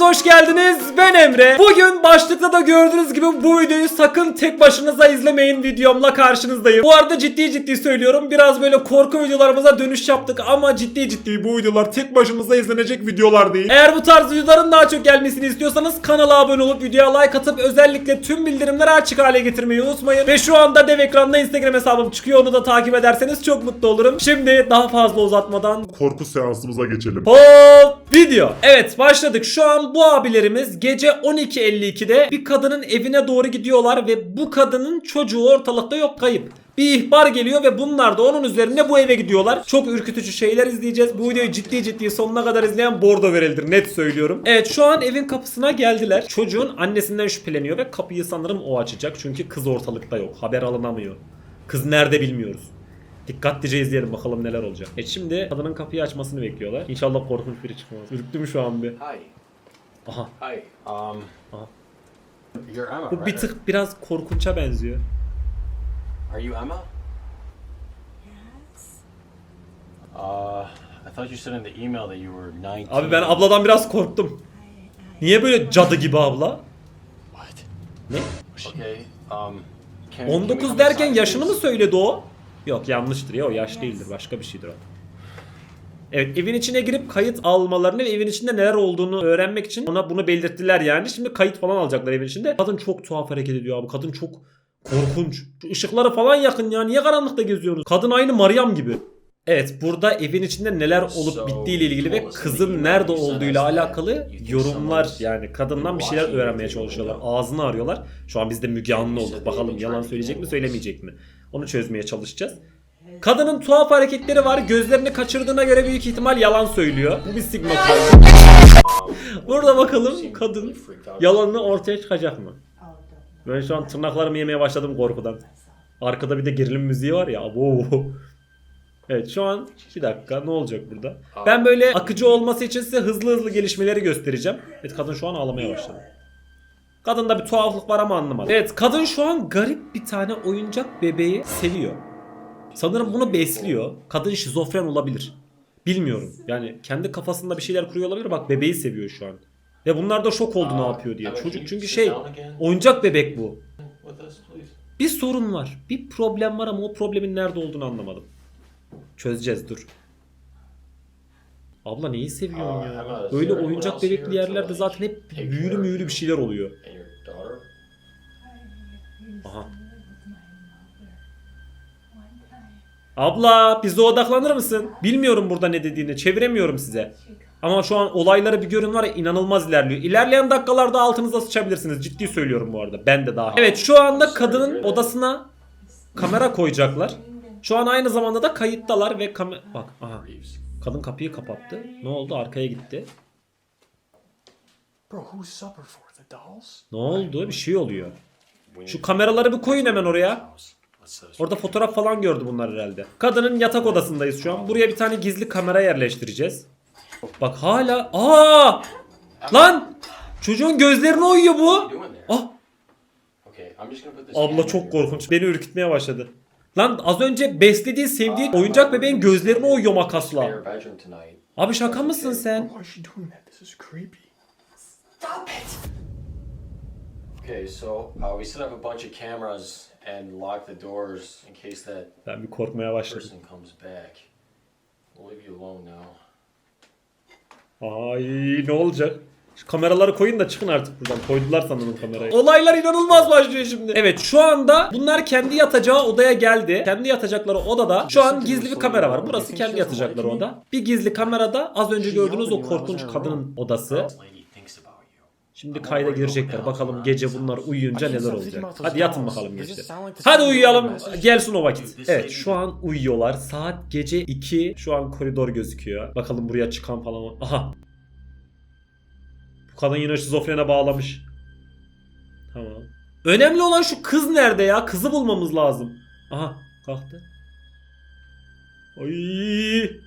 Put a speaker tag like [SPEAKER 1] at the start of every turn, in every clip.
[SPEAKER 1] hepiniz hoş geldiniz. Ben Emre. Bugün başlıkta da gördüğünüz gibi bu videoyu sakın tek başınıza izlemeyin videomla karşınızdayım. Bu arada ciddi ciddi söylüyorum. Biraz böyle korku videolarımıza dönüş yaptık ama ciddi ciddi bu videolar tek başımıza izlenecek videolar değil. Eğer bu tarz videoların daha çok gelmesini istiyorsanız kanala abone olup videoya like atıp özellikle tüm bildirimleri açık hale getirmeyi unutmayın. Ve şu anda dev ekranda Instagram hesabım çıkıyor. Onu da takip ederseniz çok mutlu olurum. Şimdi daha fazla uzatmadan
[SPEAKER 2] korku seansımıza geçelim.
[SPEAKER 1] Hop video. Evet başladık. Şu an bu abilerimiz gece 12.52'de bir kadının evine doğru gidiyorlar ve bu kadının çocuğu ortalıkta yok kayıp. Bir ihbar geliyor ve bunlar da onun üzerine bu eve gidiyorlar. Çok ürkütücü şeyler izleyeceğiz. Bu videoyu ciddi ciddi sonuna kadar izleyen bordo verildir net söylüyorum. Evet şu an evin kapısına geldiler. Çocuğun annesinden şüpheleniyor ve kapıyı sanırım o açacak. Çünkü kız ortalıkta yok. Haber alınamıyor. Kız nerede bilmiyoruz. Dikkatlice izleyelim bakalım neler olacak. E şimdi kadının kapıyı açmasını bekliyorlar. İnşallah korkunç biri çıkmaz. Ürktüm şu an bir.
[SPEAKER 3] Hi.
[SPEAKER 1] Aha.
[SPEAKER 3] Hi. Um.
[SPEAKER 1] Uh-huh.
[SPEAKER 3] You're Emma,
[SPEAKER 1] Bu
[SPEAKER 3] right?
[SPEAKER 1] bir tık biraz korkunça benziyor.
[SPEAKER 3] Are you Emma? Uh, I thought you said in the email that you were 19.
[SPEAKER 1] Abi ben abladan biraz korktum. Niye böyle cadı gibi abla?
[SPEAKER 3] What?
[SPEAKER 1] Ne?
[SPEAKER 3] Okay. Um. Can, can we
[SPEAKER 1] 19
[SPEAKER 3] come
[SPEAKER 1] derken
[SPEAKER 3] inside,
[SPEAKER 1] yaşını mı
[SPEAKER 3] please?
[SPEAKER 1] söyledi o? Yok yanlıştır ya o yaş değildir başka bir şeydir o. Evet evin içine girip kayıt almalarını ve evin içinde neler olduğunu öğrenmek için ona bunu belirttiler yani. Şimdi kayıt falan alacaklar evin içinde. Kadın çok tuhaf hareket ediyor abi. Kadın çok korkunç. Şu ışıkları falan yakın ya. Niye karanlıkta geziyorsunuz? Kadın aynı Meryem gibi. Evet burada evin içinde neler olup bittiğiyle ilgili ve kızın nerede olduğuyla alakalı yorumlar yani kadından bir şeyler öğrenmeye çalışıyorlar. Ağzını arıyorlar. Şu an biz de Müge Anlı olduk. Bakalım yalan söyleyecek mi söylemeyecek mi? Onu çözmeye çalışacağız. Kadının tuhaf hareketleri var. Gözlerini kaçırdığına göre büyük ihtimal yalan söylüyor. Bu bir sigma. Burada bakalım kadın yalanını ortaya çıkacak mı? Ben şu an tırnaklarımı yemeye başladım korkudan. Arkada bir de gerilim müziği var ya. Abo. Evet şu an bir dakika ne olacak burada? Ben böyle akıcı olması için size hızlı hızlı gelişmeleri göstereceğim. Evet kadın şu an ağlamaya başladı. Kadında bir tuhaflık var ama anlamadım. Evet kadın şu an garip bir tane oyuncak bebeği seviyor. Sanırım bunu besliyor. Kadın şizofren olabilir. Bilmiyorum. Yani kendi kafasında bir şeyler kuruyor olabilir. Bak bebeği seviyor şu an. Ve bunlar da şok oldu ne yapıyor diye. Çocuk çünkü şey oyuncak bebek bu. Bir sorun var. Bir problem var ama o problemin nerede olduğunu anlamadım. Çözeceğiz dur. Abla neyi seviyorsun ya? Böyle oyuncak bebekli yerlerde zaten hep büyülü müyülü bir şeyler oluyor. Aha. Abla bize odaklanır mısın? Bilmiyorum burada ne dediğini. Çeviremiyorum size. Ama şu an olayları bir görün var ya inanılmaz ilerliyor. İlerleyen dakikalarda altınıza sıçabilirsiniz. Ciddi söylüyorum bu arada. Ben de dahil. Evet şu anda kadının odasına kamera koyacaklar. Şu an aynı zamanda da kayıttalar ve kamera... Bak aha. Kadın kapıyı kapattı. Ne oldu? Arkaya gitti.
[SPEAKER 4] Bro, who's supper for? The dolls?
[SPEAKER 1] Ne oldu? Bir şey oluyor. Şu kameraları bir koyun hemen oraya. Orada fotoğraf falan gördü bunlar herhalde. Kadının yatak odasındayız şu an. Buraya bir tane gizli kamera yerleştireceğiz. Bak hala... Aa! Lan! Çocuğun gözlerine uyuyor bu. Ah!
[SPEAKER 3] Okay, I'm just gonna put this.
[SPEAKER 1] Abla çok korkunç. Beni ürkütmeye başladı. Lan az önce beslediği, sevdiği oyuncak bebeğin gözlerine uyuyor makasla. Abi şaka mısın sen?
[SPEAKER 3] Uh, we set up a bunch of cameras and lock the doors in case that
[SPEAKER 1] Ben bir korkmaya başladım.
[SPEAKER 3] person comes back. We'll leave you alone now.
[SPEAKER 1] Ay ne olacak? Şu kameraları koyun da çıkın artık buradan. Koydular sanırım kamerayı. Olaylar inanılmaz başlıyor şimdi. Evet şu anda bunlar kendi yatacağı odaya geldi. Kendi yatacakları odada şu an gizli bir kamera var. Burası kendi yatacakları oda. Bir gizli kamerada az önce gördüğünüz o korkunç kadının odası. Şimdi kayda girecekler. Bakalım gece bunlar uyuyunca neler olacak. Hadi yatın bakalım gençler. Hadi uyuyalım. Gelsin o vakit. Evet şu an uyuyorlar. Saat gece 2. Şu an koridor gözüküyor. Bakalım buraya çıkan falan. Aha. Kadın yine şizofrene bağlamış. Tamam. Önemli olan şu kız nerede ya? Kızı bulmamız lazım. Aha kalktı. Ay.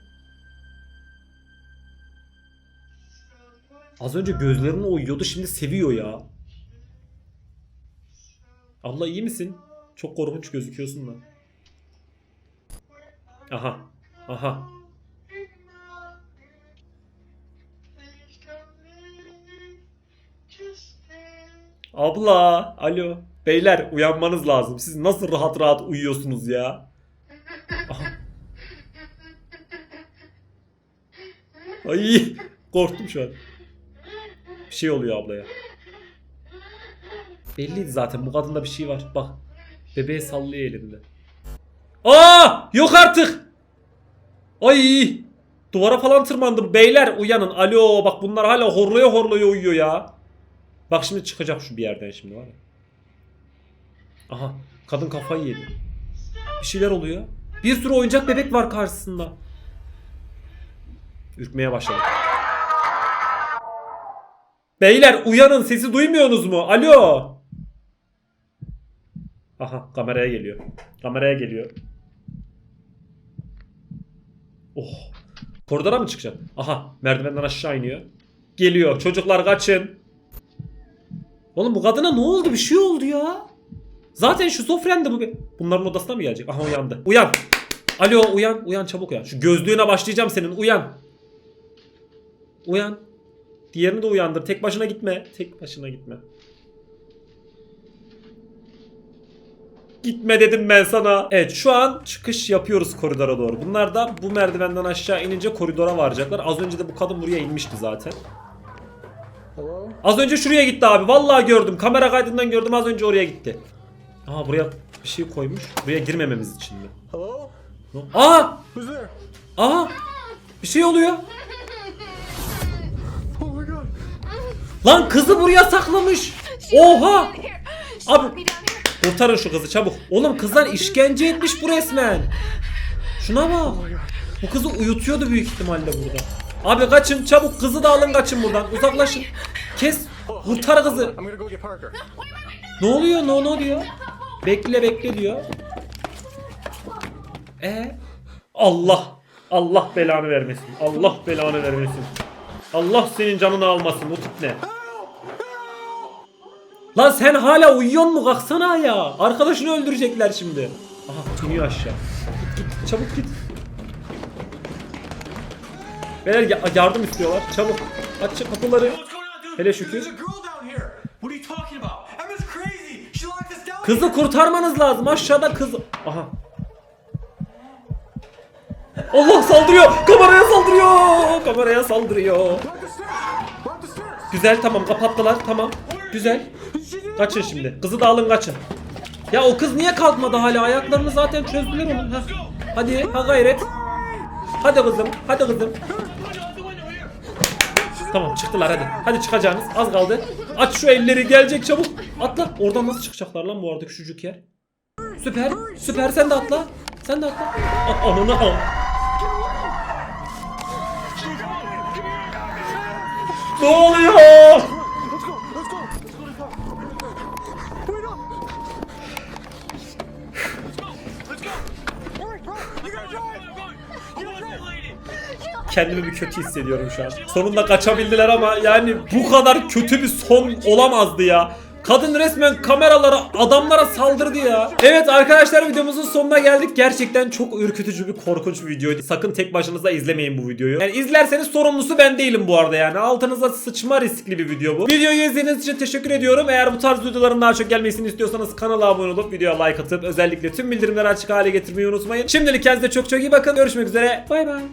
[SPEAKER 1] Az önce gözlerine uyuyordu şimdi seviyor ya. Abla iyi misin? Çok korkunç gözüküyorsun da. Aha. Aha. Abla, alo. Beyler uyanmanız lazım. Siz nasıl rahat rahat uyuyorsunuz ya? Ay, korktum şu an. Bir şey oluyor ablaya. Belliydi zaten bu kadında bir şey var. Bak. Bebeği sallıyor elinde. Aa! Yok artık. Ay! Duvara falan tırmandım. Beyler uyanın. Alo bak bunlar hala horluya horluya uyuyor ya. Bak şimdi çıkacak şu bir yerden şimdi var ya. Aha kadın kafayı yedi. Bir şeyler oluyor. Bir sürü oyuncak bebek var karşısında. Ürkmeye başladı. Beyler uyanın sesi duymuyorsunuz mu? Alo. Aha kameraya geliyor. Kameraya geliyor. Oh. Koridora mı çıkacak? Aha merdivenden aşağı iniyor. Geliyor. Çocuklar kaçın. Oğlum bu kadına ne oldu? Bir şey oldu ya. Zaten şizofrendi bu. be- Bunların odasına mı gelecek? Aha uyandı. Uyan. Alo uyan. Uyan çabuk uyan. Şu gözlüğüne başlayacağım senin. Uyan. Uyan. Diğerini de uyandır. Tek başına gitme. Tek başına gitme. Gitme dedim ben sana. Evet şu an çıkış yapıyoruz koridora doğru. Bunlar da bu merdivenden aşağı inince koridora varacaklar. Az önce de bu kadın buraya inmişti zaten. Az önce şuraya gitti abi. Vallahi gördüm. Kamera kaydından gördüm. Az önce oraya gitti. Aa buraya bir şey koymuş. Buraya girmememiz için mi?
[SPEAKER 4] Hello?
[SPEAKER 1] Aa!
[SPEAKER 4] Who's there?
[SPEAKER 1] Aa! Bir şey oluyor.
[SPEAKER 4] Oh my god.
[SPEAKER 1] Lan kızı buraya saklamış. Oha! Abi-. Kurtarın şu kızı çabuk. Oğlum kızlar işkence etmiş bu resmen. Şuna bak. Bu kızı uyutuyordu büyük ihtimalle burada. Abi kaçın çabuk kızı da alın kaçın buradan. Uzaklaşın. Kes. Kurtar kızı. Ne oluyor? Ne, ne oluyor? Bekle bekle diyor. E Allah. Allah belanı vermesin. Allah belanı vermesin. Allah senin canını almasın. O tip ne? Lan sen hala uyuyor mu? Kalksana ya. Arkadaşını öldürecekler şimdi. Aha iniyor aşağı. Git, git çabuk git. Beyler ya- yardım istiyorlar. Çabuk. Aç kapıları. Hele şükür. Kızı kurtarmanız lazım. Aşağıda kız. Aha. Allah saldırıyor. Kameraya saldırıyor. Kameraya saldırıyor. Güzel tamam kapattılar. Tamam. Güzel. Kaçın şimdi. Kızı da alın kaçın. Ya o kız niye kalkmadı hala? Ayaklarını zaten çözdüler onun. Ha. Hadi ha gayret. Hadi kızım. Hadi kızım. Tamam çıktılar hadi. Hadi çıkacaksınız. Az kaldı. Aç şu elleri gelecek çabuk. Atla. Oradan nasıl çıkacaklar lan bu arada küçücük yer. Süper. Süper sen de atla. Sen de atla. A- Ananı al. Ne oluyor? Kendimi bir kötü hissediyorum şu an. Sonunda kaçabildiler ama yani bu kadar kötü bir son olamazdı ya. Kadın resmen kameralara, adamlara saldırdı ya. Evet arkadaşlar videomuzun sonuna geldik. Gerçekten çok ürkütücü bir korkunç bir videoydu. Sakın tek başınıza izlemeyin bu videoyu. Yani izlerseniz sorumlusu ben değilim bu arada yani. Altınıza sıçma riskli bir video bu. Videoyu izlediğiniz için teşekkür ediyorum. Eğer bu tarz videoların daha çok gelmesini istiyorsanız kanala abone olup videoya like atıp özellikle tüm bildirimleri açık hale getirmeyi unutmayın. Şimdilik kendinize çok çok iyi bakın. Görüşmek üzere. Bay bay.